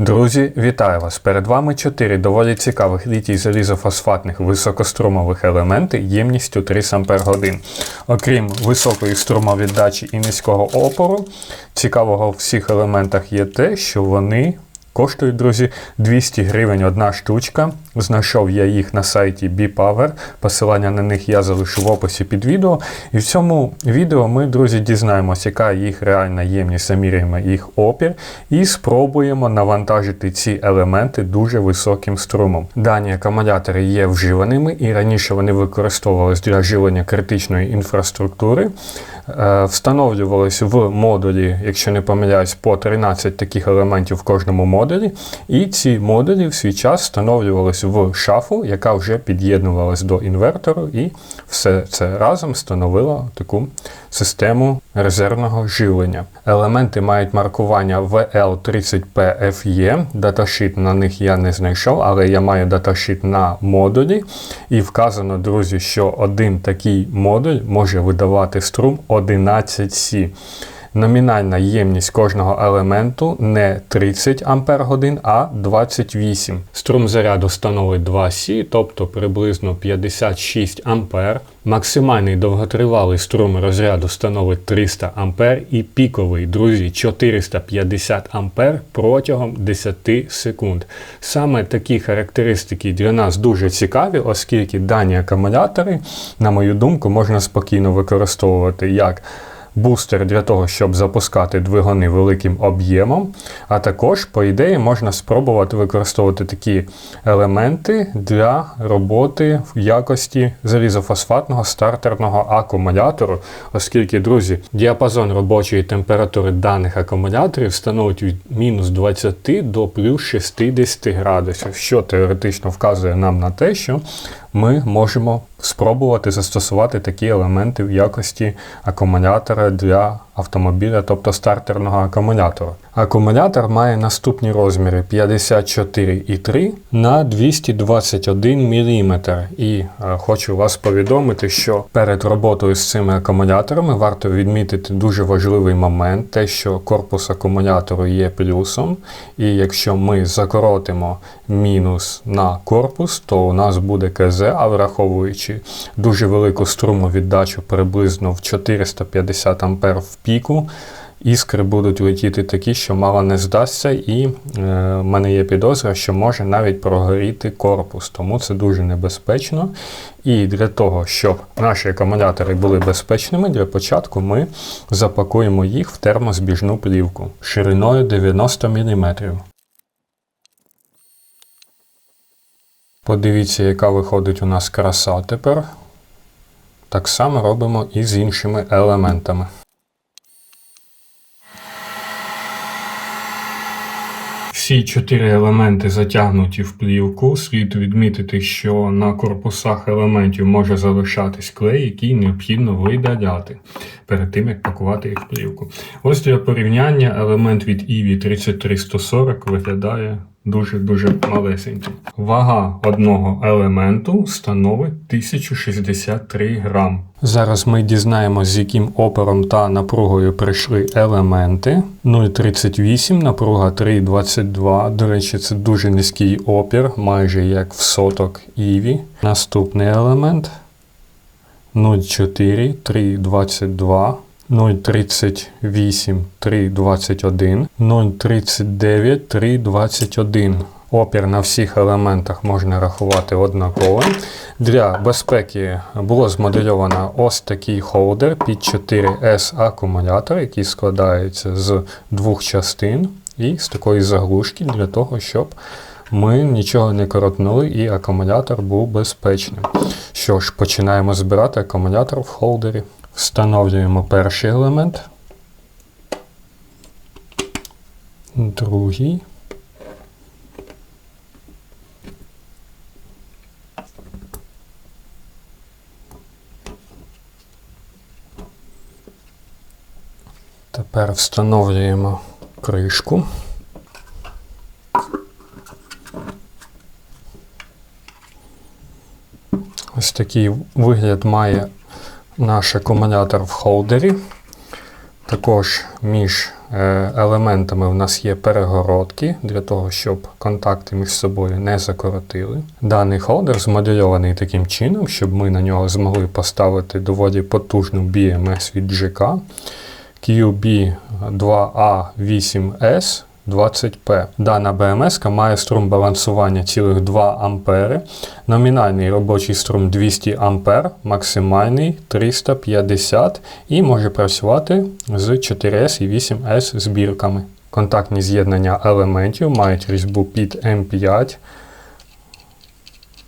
Друзі, вітаю вас! Перед вами 4 доволі цікавих літій залізофосфатних високострумових елементи ємністю 3 Ампер Окрім високої струмовіддачі і низького опору, цікавого в всіх елементах є те, що вони Коштують, друзі, 200 гривень одна штучка. Знайшов я їх на сайті BPower. Посилання на них я залишу в описі під відео. І в цьому відео ми, друзі, дізнаємося, яка їх реальна ємність, заміряємо їх опір, і спробуємо навантажити ці елементи дуже високим струмом. Дані акумулятори є вживаними, і раніше вони використовувалися для живлення критичної інфраструктури. Е, встановлювалися в модулі, якщо не помиляюсь, по 13 таких елементів в кожному модулі. І ці модулі в свій час встановлювалися в шафу, яка вже під'єднувалась до інвертору, і все це разом становило таку систему резервного живлення. Елементи мають маркування VL30PFE. Даташит на них я не знайшов, але я маю даташит на модулі. І вказано, друзі, що один такий модуль може видавати струм 11 С. Номінальна ємність кожного елементу не 30 Ампер а 28. Струм заряду становить 2 Сі, тобто приблизно 56 Ампер. Максимальний довготривалий струм розряду становить 300 А і піковий, друзі, 450 А протягом 10 секунд. Саме такі характеристики для нас дуже цікаві, оскільки дані акумулятори, на мою думку, можна спокійно використовувати як бустер для того, щоб запускати двигуни великим об'ємом. А також, по ідеї, можна спробувати використовувати такі елементи для роботи в якості залізофосфатного стартерного акумулятору, оскільки, друзі, діапазон робочої температури даних акумуляторів становить від мінус 20 до плюс 60 градусів, що теоретично вказує нам на те, що ми можемо спробувати застосувати такі елементи в якості акумулятора для автомобіля, тобто стартерного акумулятора. Акумулятор має наступні розміри 54,3 на 221 мм. І е, хочу вас повідомити, що перед роботою з цими акумуляторами варто відмітити дуже важливий момент, те, що корпус акумулятору є плюсом. І якщо ми закоротимо мінус на корпус, то у нас буде КЗ, а враховуючи дуже велику струмовіддачу приблизно в 450 А в піку. Іскри будуть летіти такі, що мало не здасться, і е, в мене є підозра, що може навіть прогоріти корпус, тому це дуже небезпечно. І для того, щоб наші акумулятори були безпечними, для початку ми запакуємо їх в термозбіжну плівку шириною 90 мм. Подивіться, яка виходить у нас краса тепер. Так само робимо і з іншими елементами. Всі чотири елементи затягнуті в плівку. Слід відмітити, що на корпусах елементів може залишатись клей, який необхідно видаляти перед тим, як пакувати їх в плівку. Ось для порівняння елемент від EV 3340 виглядає дуже-дуже малесенький. Вага одного елементу становить 1063 грам. Зараз ми дізнаємося, з яким опором та напругою прийшли елементи. 0,38, напруга 3,22. До речі, це дуже низький опір, майже як в соток Іві. Наступний елемент 0,4, 3,22. 0,38 3,21, 0,39 3,21. Опір на всіх елементах можна рахувати однаково. Для безпеки було змодельовано ось такий холдер під 4S акумулятор, який складається з двох частин і з такої заглушки для того, щоб ми нічого не коротнули і акумулятор був безпечним. Що ж, починаємо збирати акумулятор в холдері. Встановлюємо перший елемент, другий. Тепер встановлюємо кришку. Ось такий вигляд має наш акумулятор в холдері. Також між е, елементами в нас є перегородки для того, щоб контакти між собою не закоротили. Даний холдер змодельований таким чином, щоб ми на нього змогли поставити доволі потужну BMS від GK QB2A8S 20P. Дана БМС має струм балансування цілих 2 А, номінальний робочий струм 200 А, максимальний 350 і може працювати з 4С і 8С збірками. Контактні з'єднання елементів мають різьбу під М5.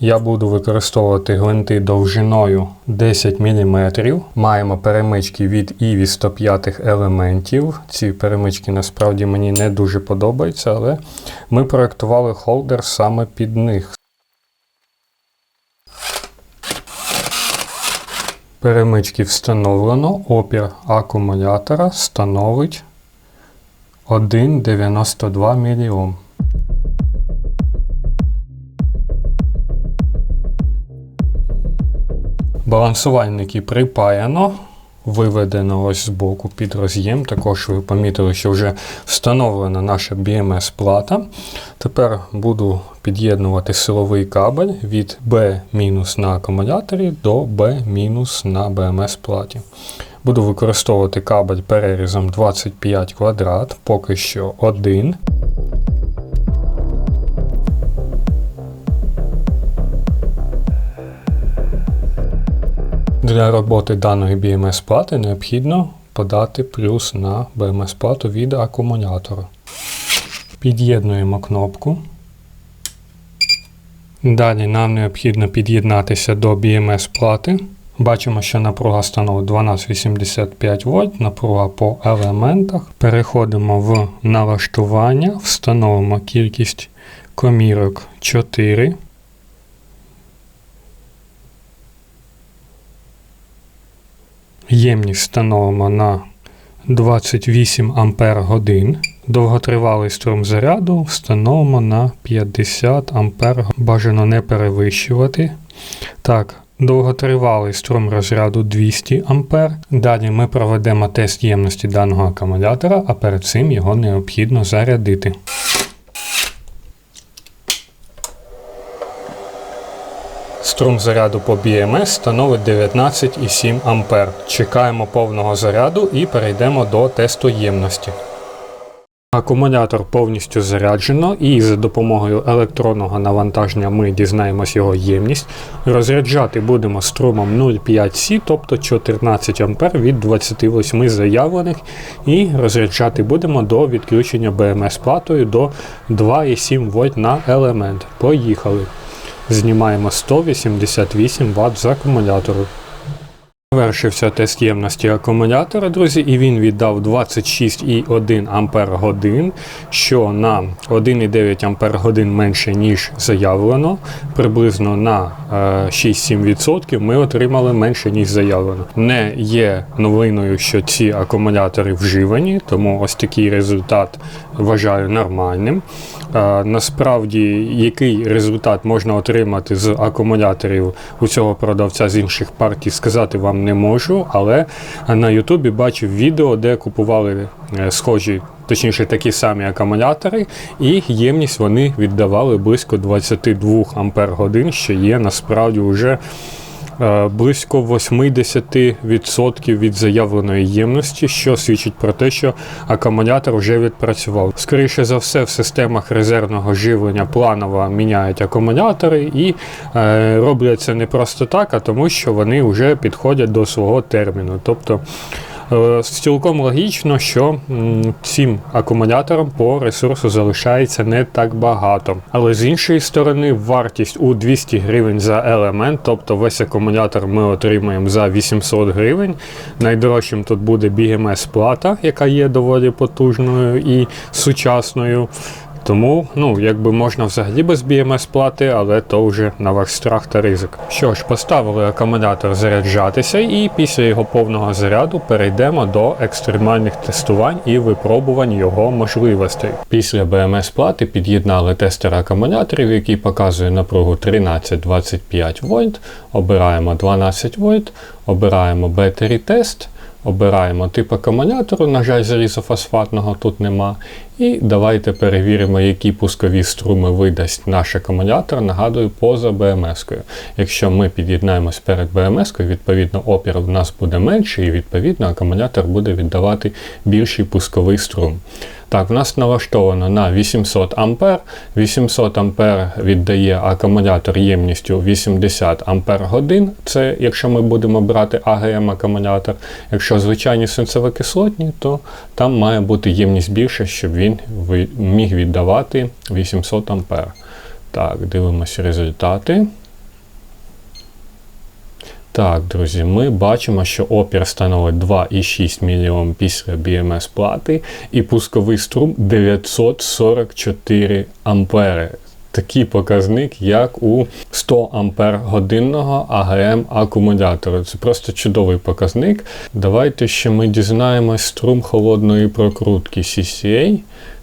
Я буду використовувати гвинти довжиною 10 мм. Маємо перемички від ІВІ 105 елементів. Ці перемички насправді мені не дуже подобаються, але ми проєктували холдер саме під них. Перемички встановлено. Опір акумулятора становить 1,92 мільйон. Балансувальники припаяно, виведено ось з боку під роз'єм. Також ви помітили, що вже встановлена наша BMS-плата. Тепер буду під'єднувати силовий кабель від B- на акумуляторі до B- на BMS-платі. Буду використовувати кабель перерізом 25 квадрат, поки що один. Для роботи даної BMS-плати необхідно подати плюс на BMS-плату від акумулятора. Під'єднуємо кнопку. Далі нам необхідно під'єднатися до BMS-плати. Бачимо, що напруга становить 1285 вольт, напруга по елементах. Переходимо в налаштування, встановимо кількість комірок 4. Ємність встановимо на 28 Ампер годин. Довготривалий струм заряду встановимо на 50 Ампер. Бажано не перевищувати. Так, довготривалий струм розряду 200 А. Далі ми проведемо тест ємності даного акумулятора, а перед цим його необхідно зарядити. Струм заряду по BMS становить 19,7 А. Чекаємо повного заряду і перейдемо до тесту ємності. Акумулятор повністю заряджено, і за допомогою електронного навантаження ми дізнаємось його ємність. Розряджати будемо струмом 0,5C, тобто 14 А від 28 заявлених. І розряджати будемо до відключення BMS платою до 2,7 В на елемент. Поїхали! Знімаємо 188 Вт з акумулятору. Завершився тест ємності акумулятора, друзі, і він віддав 26,1 Ампер годин, що на 1,9 Ампер годин менше, ніж заявлено. Приблизно на 6-7% ми отримали менше, ніж заявлено. Не є новиною, що ці акумулятори вживані, тому ось такий результат вважаю нормальним. Насправді, який результат можна отримати з акумуляторів у цього продавця з інших партій, сказати вам не можу, але на Ютубі бачив відео, де купували е, схожі, точніше такі самі акумулятори, і ємність вони віддавали близько 22 Ампер годин, що є насправді вже. Е, близько 80% від заявленої ємності, що свідчить про те, що акумулятор вже відпрацював. Скоріше за все, в системах резервного живлення планово міняють акумулятори і е, роблять це не просто так, а тому, що вони вже підходять до свого терміну. Тобто цілком логічно, що цим акумуляторам по ресурсу залишається не так багато. Але з іншої сторони, вартість у 200 гривень за елемент, тобто весь акумулятор ми отримаємо за 800 гривень. Найдорожчим тут буде BMS плата, яка є доволі потужною і сучасною. Тому, ну, якби можна взагалі без BMS плати, але то вже на ваш страх та ризик. Що ж, поставили акумулятор заряджатися, і після його повного заряду перейдемо до екстремальних тестувань і випробувань його можливостей. Після BMS плати під'єднали тестер акумуляторів, який показує напругу 13-25 вольт. Обираємо 12 вольт, обираємо Battery тест. Обираємо тип акумулятору, на жаль, залізофосфатного тут нема. І давайте перевіримо, які пускові струми видасть наш акумулятор. Нагадую, поза БМС-кою. Якщо ми під'єднаємось перед БМС-кою, відповідно опір у нас буде менший, і відповідно акумулятор буде віддавати більший пусковий струм. Так, в нас налаштовано на 800 А. 800 А віддає акумулятор ємністю 80 Ампер годин. Це якщо ми будемо брати АГМ акумулятор. Якщо звичайні свинцево-кислотні, то там має бути ємність більша, щоб він ви- міг віддавати 800 А. Так, дивимося результати. Так, друзі, ми бачимо, що опір становить 2,6 мОм після BMS плати і пусковий струм 944 ампери. Такий показник, як у 100 ампер годинного АГМ акумулятора. Це просто чудовий показник. Давайте ще ми дізнаємось струм холодної прокрутки CCA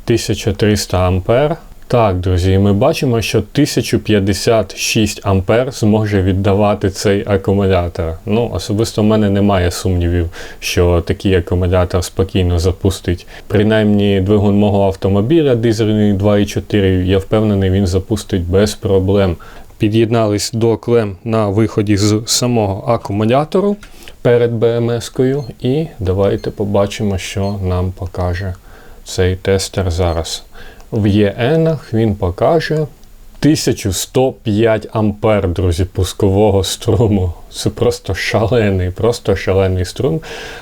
1300 ампер. Так, друзі, ми бачимо, що 1056 ампер зможе віддавати цей акумулятор. Ну, особисто в мене немає сумнівів, що такий акумулятор спокійно запустить. Принаймні, двигун мого автомобіля дизельний 2.4, я впевнений, він запустить без проблем. Під'єднались до клем на виході з самого акумулятору перед БМС-кою. І давайте побачимо, що нам покаже цей тестер зараз. В ЄНах він покаже 1105 ампер, друзі, пускового струму. Це просто шалений, просто шалений струм.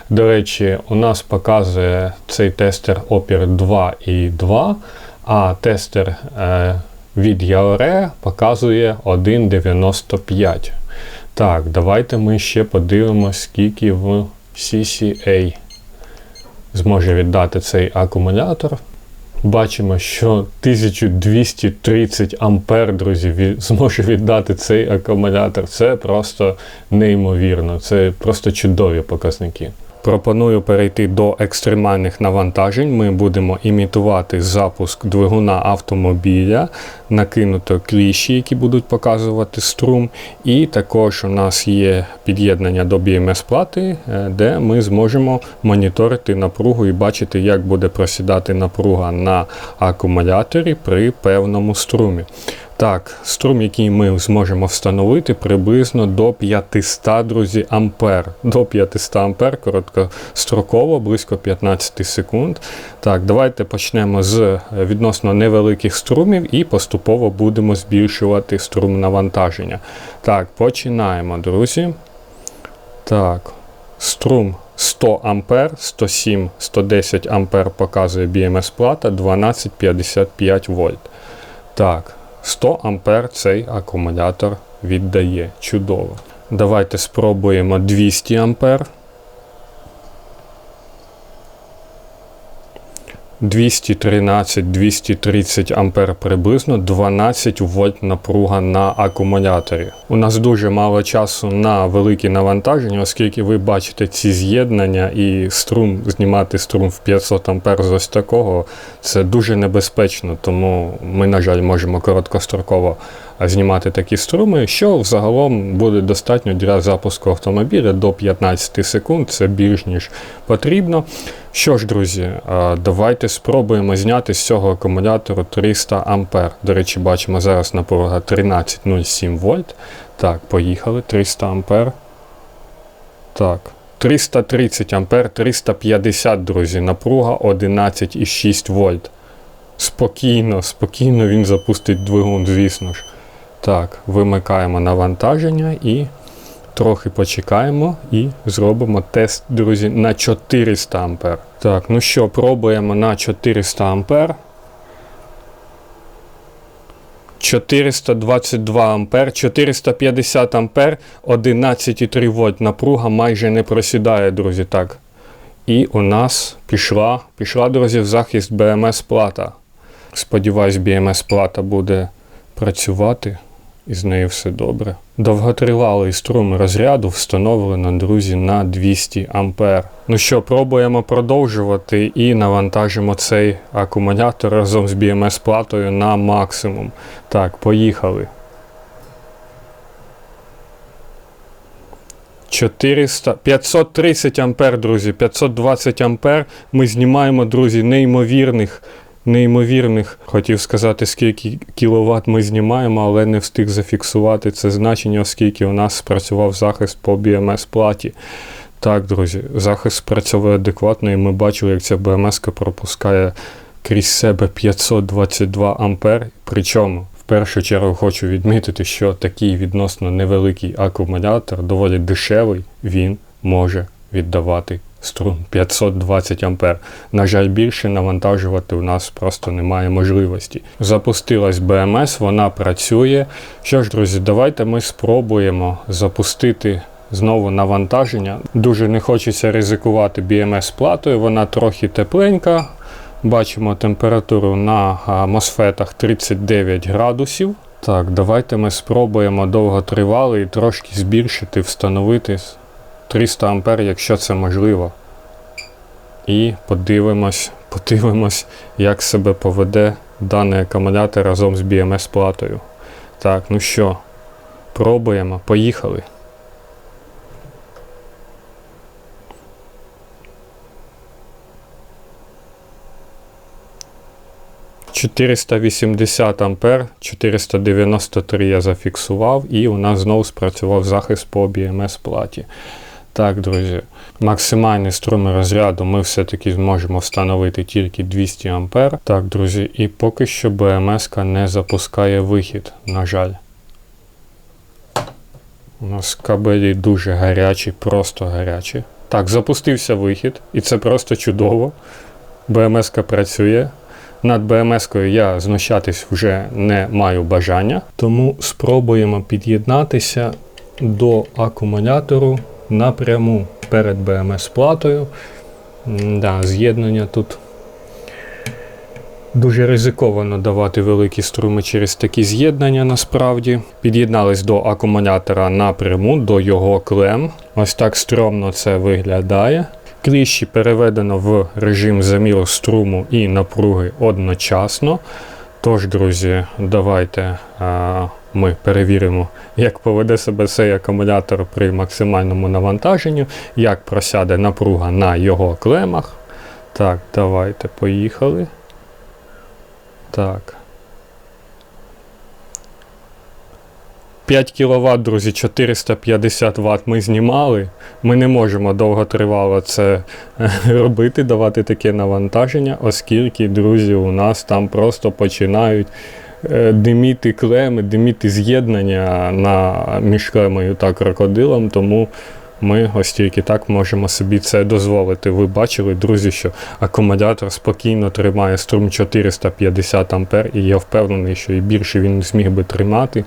До речі, у нас показує цей тестер опір 2,2, а тестер е, від Яоре показує 1,95. Так, давайте ми ще подивимося, скільки в CCA зможе віддати цей акумулятор. Бачимо, що 1230 ампер, друзі, зможе віддати цей акумулятор. Це просто неймовірно, це просто чудові показники. Пропоную перейти до екстремальних навантажень. Ми будемо імітувати запуск двигуна автомобіля, накинуто кліщі, які будуть показувати струм. І також у нас є під'єднання до BMS-плати, е, де ми зможемо моніторити напругу і бачити, як буде просідати напруга на акумуляторі при певному струмі. Так, струм, який ми зможемо встановити, приблизно до 500, друзі, ампер. До 500 ампер, короткостроково, близько 15 секунд. Так, давайте почнемо з е, відносно невеликих струмів і поступово будемо збільшувати струм навантаження. Так, починаємо, друзі. Так, струм 100 ампер, 107, 110 ампер показує BMS плата, 1255 вольт. Так, 100 ампер цей акумулятор віддає. Чудово. Давайте спробуємо 200 ампер. 213-230 ампер приблизно 12 вольт напруга на акумуляторі. У нас дуже мало часу на великі навантаження, оскільки ви бачите ці з'єднання і струм, знімати струм в 500 ампер з ось такого, це дуже небезпечно, тому ми, на жаль, можемо короткостроково знімати такі струми, що взагалом буде достатньо для запуску автомобіля до 15 секунд, це більш ніж потрібно. Що ж, друзі, давайте спробуємо зняти з цього акумулятору 300 ампер. До речі, бачимо зараз напруга 13,07 вольт. Так, поїхали. 300 ампер. Так. 330 ампер, 350, друзі. Напруга 11,6 вольт. Спокійно, спокійно він запустить двигун, звісно ж. Так, вимикаємо навантаження і трохи почекаємо і зробимо тест, друзі, на 400 ампер. Так, ну що, пробуємо на 400 ампер. 422 ампер, 450 ампер, 11,3 вольт. Напруга майже не просідає, друзі. Так. І у нас пішла, пішла, друзі, в захист BMS плата. Сподіваюсь, BMS плата буде працювати і з нею все добре. Довготривалий струм розряду встановлено, друзі, на 200 ампер. Ну що, пробуємо продовжувати і навантажимо цей акумулятор разом з BMS платою на максимум. Так, поїхали. 400, 530 ампер, друзі, 520 ампер. Ми знімаємо, друзі, неймовірних, неймовірних, хотів сказати, скільки кіловат ми знімаємо, але не встиг зафіксувати це значення, оскільки у нас спрацював захист по BMS платі. Так, друзі, захист спрацьовує адекватно, і ми бачили, як ця БМС пропускає крізь себе 522 ампер. Причому в першу чергу хочу відмітити, що такий відносно невеликий акумулятор, доволі дешевий, він може віддавати струм 520 ампер. На жаль, більше навантажувати у нас просто немає можливості. Запустилась БМС, вона працює. Що ж, друзі, давайте ми спробуємо запустити. Знову навантаження. Дуже не хочеться ризикувати BMS платою, вона трохи тепленька. Бачимо температуру на мосфетах 39 градусів. Так, давайте ми спробуємо довготривалий трошки збільшити, встановити 300 ампер, якщо це можливо. І подивимось, подивимось, як себе поведе даний акумулятор разом з BMS платою. Так, ну що, пробуємо, поїхали. 480 ампер, 493 я зафіксував, і у нас знову спрацював захист по BMS платі. Так, друзі, максимальний струм розряду ми все-таки зможемо встановити тільки 200 ампер. Так, друзі, і поки що BMS не запускає вихід, на жаль. У нас кабелі дуже гарячі, просто гарячі. Так, запустився вихід, і це просто чудово. БМС працює. Над БМС-кою я знущатись вже не маю бажання, тому спробуємо під'єднатися до акумулятору напряму перед БМС-платою. Да, З'єднання тут дуже ризиковано давати великі струми через такі з'єднання насправді. Під'єднались до акумулятора напряму, до його клем. Ось так стрьомно це виглядає. Кліщі переведено в режим заміру струму і напруги одночасно. Тож, друзі, давайте а, ми перевіримо, як поведе себе цей акумулятор при максимальному навантаженні, як просяде напруга на його клемах. Так, давайте поїхали. Так. 5 кВт, друзі, 450 Вт ми знімали. Ми не можемо довготривало це е, робити, давати таке навантаження, оскільки, друзі, у нас там просто починають диміти клеми, диміти з'єднання на між клемою та крокодилом. Тому ми ось тільки так можемо собі це дозволити. Ви бачили, друзі, що акумулятор спокійно тримає струм 450 А, і я впевнений, що і більше він зміг би тримати.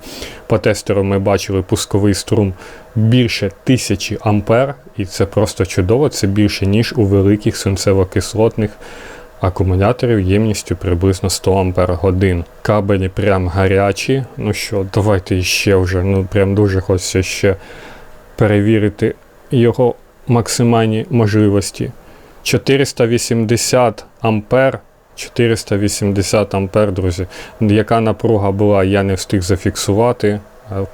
По тестеру ми бачили пусковий струм більше 1000 А, і це просто чудово, це більше, ніж у великих свинцево-кислотних акумуляторів ємністю приблизно 100 Ампер годин. Кабелі прям гарячі. Ну що, давайте ще вже, ну прям дуже хочеться ще перевірити його максимальні можливості. 480 ампер. 480 ампер, друзі. Яка напруга була, я не встиг зафіксувати.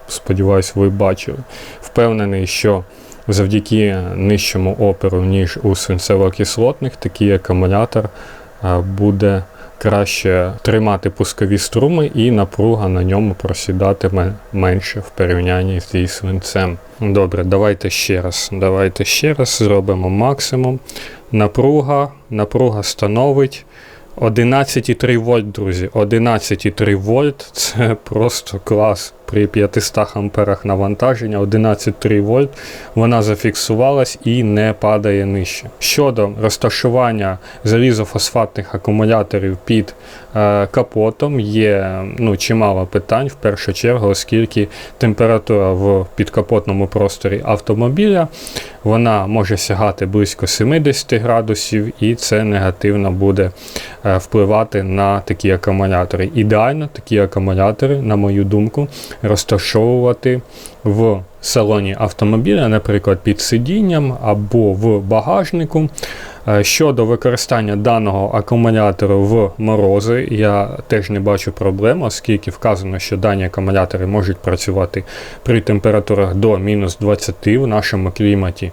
Сподіваюсь, ви бачили. Впевнений, що завдяки нижчому оперу, ніж у свинцево-кислотних, такий акумулятор буде краще тримати пускові струми, і напруга на ньому просідатиме менше в порівнянні зі свинцем. Добре, давайте ще раз. Давайте ще раз зробимо максимум. Напруга, напруга становить 11,3 вольт, друзі. 11,3 вольт це просто клас при 500 амперах навантаження 11,3 вольт, вона зафіксувалась і не падає нижче. Щодо розташування залізофосфатних акумуляторів під е, капотом, є ну, чимало питань в першу чергу, оскільки температура в підкапотному просторі автомобіля вона може сягати близько 70 градусів, і це негативно буде е, впливати на такі акумулятори. Ідеально такі акумулятори, на мою думку, розташовувати в салоні автомобіля, наприклад, під сидінням або в багажнику. Е, Щодо використання даного акумулятору в морози, я теж не бачу проблем, оскільки вказано, що дані акумулятори можуть працювати при температурах до мінус 20 в нашому кліматі.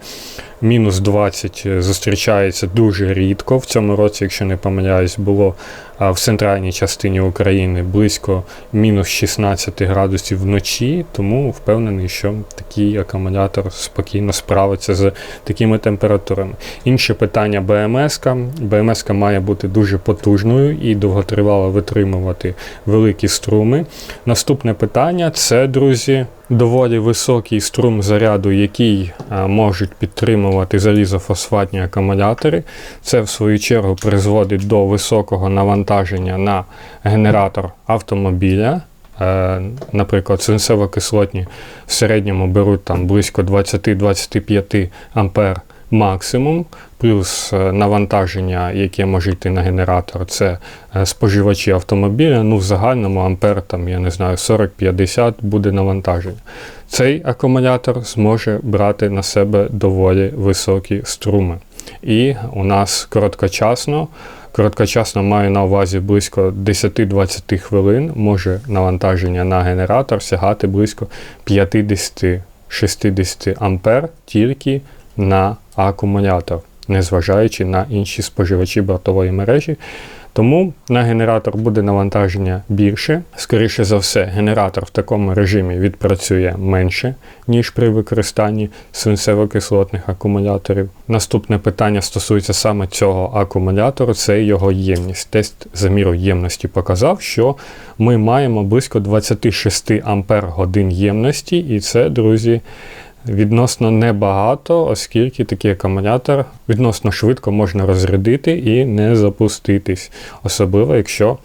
Мінус 20 зустрічається дуже рідко. В цьому році, якщо не помиляюсь, було в центральній частині України близько мінус 16 градусів вночі, тому впевнений, що такий акумулятор спокійно справиться з такими температурами. Інше питання БМС. БМС має бути дуже потужною і довготривало витримувати великі струми. Наступне питання це, друзі, доволі високий струм заряду, який можуть підтримувати залізофосфатні акумулятори. Це, в свою чергу, призводить до високого навантаження на генератор автомобіля. Е, Наприклад, сенсово-кислотні в середньому беруть там близько 20-25 ампер максимум, плюс е, навантаження, яке може йти на генератор, це е, споживачі автомобіля. Ну, в загальному ампер, там, я не знаю, 40-50 буде навантаження. Цей акумулятор зможе брати на себе доволі високі струми. І у нас короткочасно, короткочасно маю на увазі близько 10-20 хвилин, може навантаження на генератор сягати близько 50-60 ампер тільки на акумулятор, незважаючи на інші споживачі бортової мережі. Тому на генератор буде навантаження більше. Скоріше за все, генератор в такому режимі відпрацює менше, ніж при використанні свинцево-кислотних акумуляторів. Наступне питання стосується саме цього акумулятору, це його ємність. Тест заміру ємності показав, що ми маємо близько 26 ампер годин ємності, і це, друзі, Відносно небагато, оскільки такий акумулятор відносно швидко можна розрядити і не запуститись, особливо якщо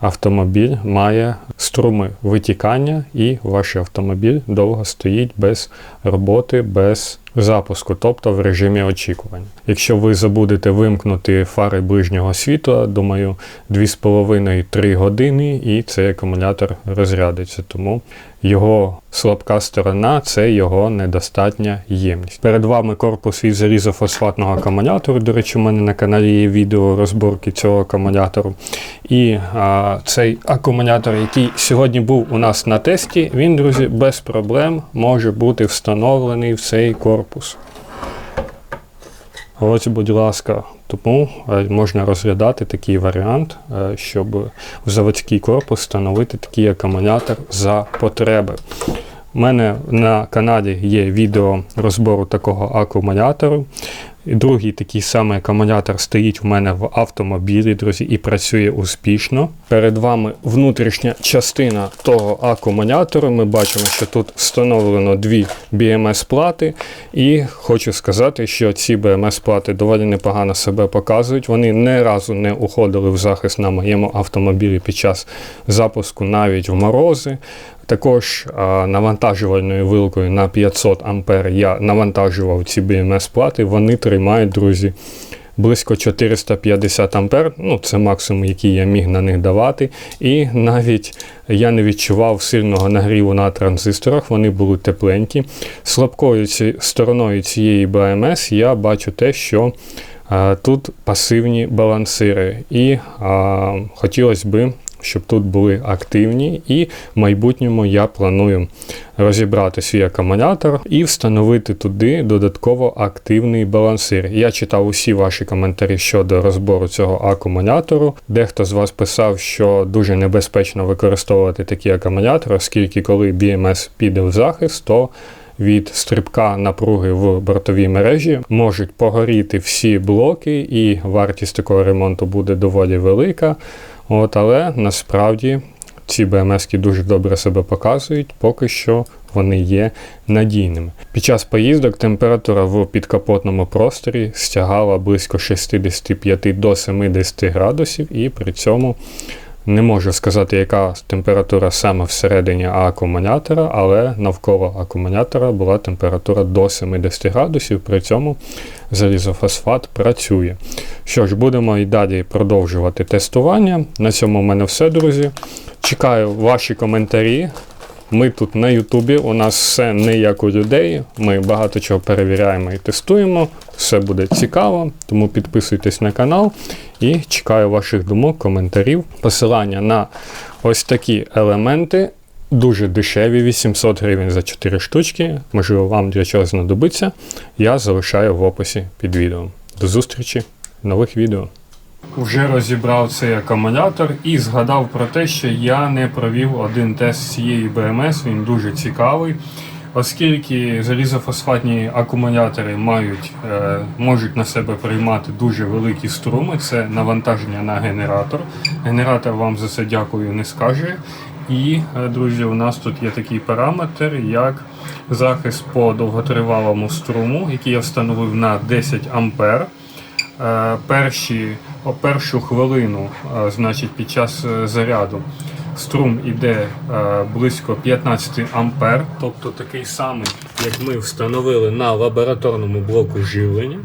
автомобіль має струми витікання, і ваш автомобіль довго стоїть без роботи, без запуску, тобто в режимі очікування. Якщо ви забудете вимкнути фари ближнього світла, думаю, 2,5-3 години, і цей акумулятор розрядиться. Тому його слабка сторона це його недостатня ємність. Перед вами корпус від залізофосфатного акумулятору. До речі, у мене на каналі є відео розборки цього акумулятору. І а, цей акумулятор, який сьогодні був у нас на тесті, він, друзі, без проблем може бути встановлений в цей корпус. Ось, будь ласка, тому е, можна розглядати такий варіант, е, щоб в заводський корпус встановити такий акумулятор за потреби. У мене на каналі є відео розбору такого акумулятору. І Другий такий самий акумулятор стоїть в мене в автомобілі, друзі, і працює успішно. Перед вами внутрішня частина того акумулятору. Ми бачимо, що тут встановлено дві BMS-плати. І хочу сказати, що ці BMS-плати доволі непогано себе показують. Вони не разу не уходили в захист на моєму автомобілі під час запуску навіть в морози. Також навантажувальною вилкою на 500 А я навантажував ці BMS-плати. Вони тримають, друзі, близько 450 А. Ну, це максимум, який я міг на них давати. І навіть я не відчував сильного нагріву на транзисторах, вони були тепленькі. Слабкою ці, стороною цієї BMS я бачу те, що тут пасивні балансири. І а, хотілося би щоб тут були активні, і в майбутньому я планую розібрати свій акумулятор і встановити туди додатково активний балансир. Я читав усі ваші коментарі щодо розбору цього акумулятору. Дехто з вас писав, що дуже небезпечно використовувати такі акумулятори, оскільки коли BMS піде в захист, то від стрибка напруги в бортовій мережі можуть погоріти всі блоки, і вартість такого ремонту буде доволі велика. От, Але насправді ці БМС дуже добре себе показують, поки що вони є надійними. Під час поїздок температура в підкапотному просторі стягала близько 65 до 70 градусів, і при цьому не можу сказати, яка температура саме всередині акумулятора, але навколо акумулятора була температура до 70 градусів, при цьому залізофосфат працює. Що ж, будемо і далі продовжувати тестування. На цьому в мене все, друзі. Чекаю ваші коментарі. Ми тут на Ютубі, у нас все не як у людей. Ми багато чого перевіряємо і тестуємо. Все буде цікаво, тому підписуйтесь на канал і чекаю ваших думок, коментарів. Посилання на ось такі елементи. Дуже дешеві, 800 гривень за 4 штучки. Можливо, вам для чого знадобиться. Я залишаю в описі під відео. До зустрічі нових відео. Вже розібрав цей акумулятор і згадав про те, що я не провів один тест цієї BMS, він дуже цікавий. Оскільки залізофосфатні акумулятори мають, е, можуть на себе приймати дуже великі струми, це навантаження на генератор. Генератор вам за це дякую не скаже. І, е, друзі, у нас тут є такий параметр, як захист по довготривалому струму, який я встановив на 10 ампер. Е, перші, першу хвилину, е, значить, під час е, заряду струм іде е, близько 15 ампер, тобто такий самий, як ми встановили на лабораторному блоку живлення.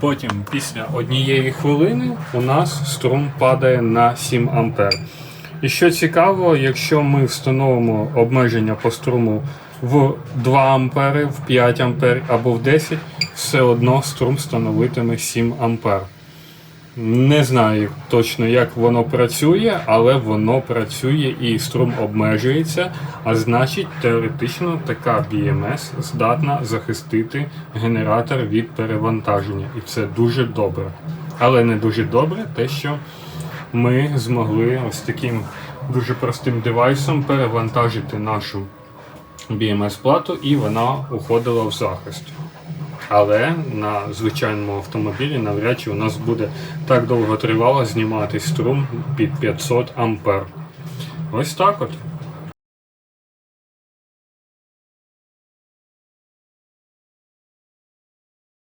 Потім, після однієї хвилини, у нас струм падає на 7 ампер. І що цікаво, якщо ми встановимо обмеження по струму в 2 ампери, в 5 ампер або в 10, все одно струм становитиме 7 ампер. Не знаю точно, як воно працює, але воно працює і струм обмежується. А значить, теоретично така BMS здатна захистити генератор від перевантаження. І це дуже добре. Але не дуже добре те, що ми змогли ось таким дуже простим девайсом перевантажити нашу BMS-плату і вона уходила в захист. Але на звичайному автомобілі навряд чи у нас буде так довго тривало знімати струм під 500 ампер. Ось так от.